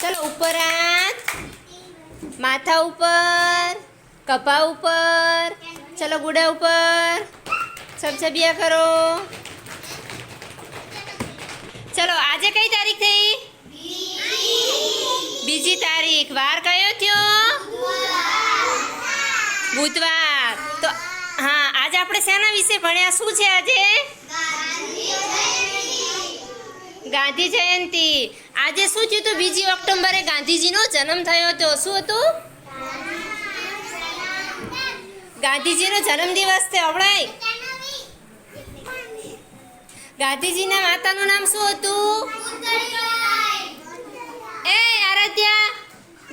ચલો, ઉપર હાથ. માથા ઉપર. કપા ઉપર. ચલો, ગુડા ઉપર. સબસબિયા કરો. ચલો, આજે કઈ તારીખ થઈ? બીજી તારીખ. વાર કયો થયો? બુધવાર. તો, હા, આજે આપણે શેના વિશે ભણ્યા? શું છે આજે? ગાંધી જયંતિ. આજે શું થયું હતું? બીજી ઓક્ટોબરે ગાંધીજીનો જન્મ થયો હતો. શું હતું? ગાંધીજીનો જન્મદિવસ છે હવડાય ગાંધીજીના માતાનું નામ શું હતું? એ, આરાધ્યા.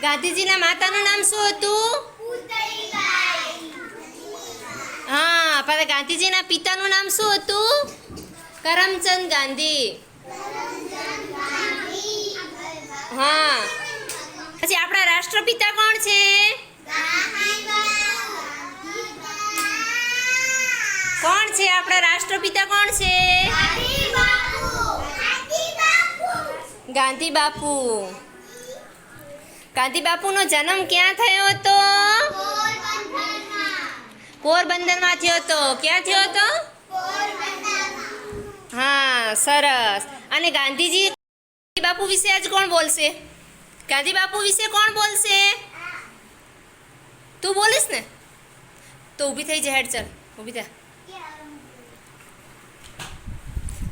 ગાંધીજીના માતાનું નામ શું હતું? હા, પણ ગાંધીજીના પિતાનું નામ શું હતું? કરમચંદ ગાંધી. હા. પછી આપણા રાષ્ટ્રપિતા કોણ છે? કોણ છે? આપણા રાષ્ટ્રપિતા કોણ છે? ગાંધી બાપુ ગાંધી બાપુનો જન્મ ક્યાં થયો હતો? પોરબંદરમાં થયો હતો. ક્યાં થયો હતો? હા, સરસ. અને ગાંધીજી બાપુ વિશે આજ કોણ બોલશે? ગાંધી બાપુ વિશે કોણ બોલશે? તું બોલીશ ને? તો ઊભી થઈ જાય હેડ ચાલ ઊભી થા.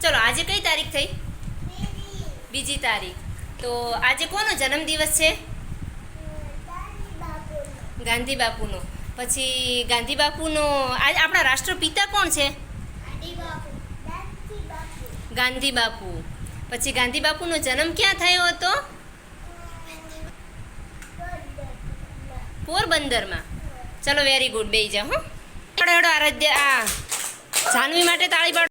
ચલો આજે કઈ તારીખ થઈ? બીજી તારીખ. તો આજે કોનો જન્મદિવસ છે? ગાંધી બાપુનો. પછી ગાંધી બાપુનો આજ આપણા રાષ્ટ્રપિતા કોણ છે? ગાંધી બાપુ. પછી ગાંધી બાપુનો જન્મ ક્યાં થયો હતો? પોરબંદરમાં. ચલો વેરી ગુડ બેઈ જાઓ, હો. આરાધ્ય, આ, જાનવી માટે તાળી પાડો.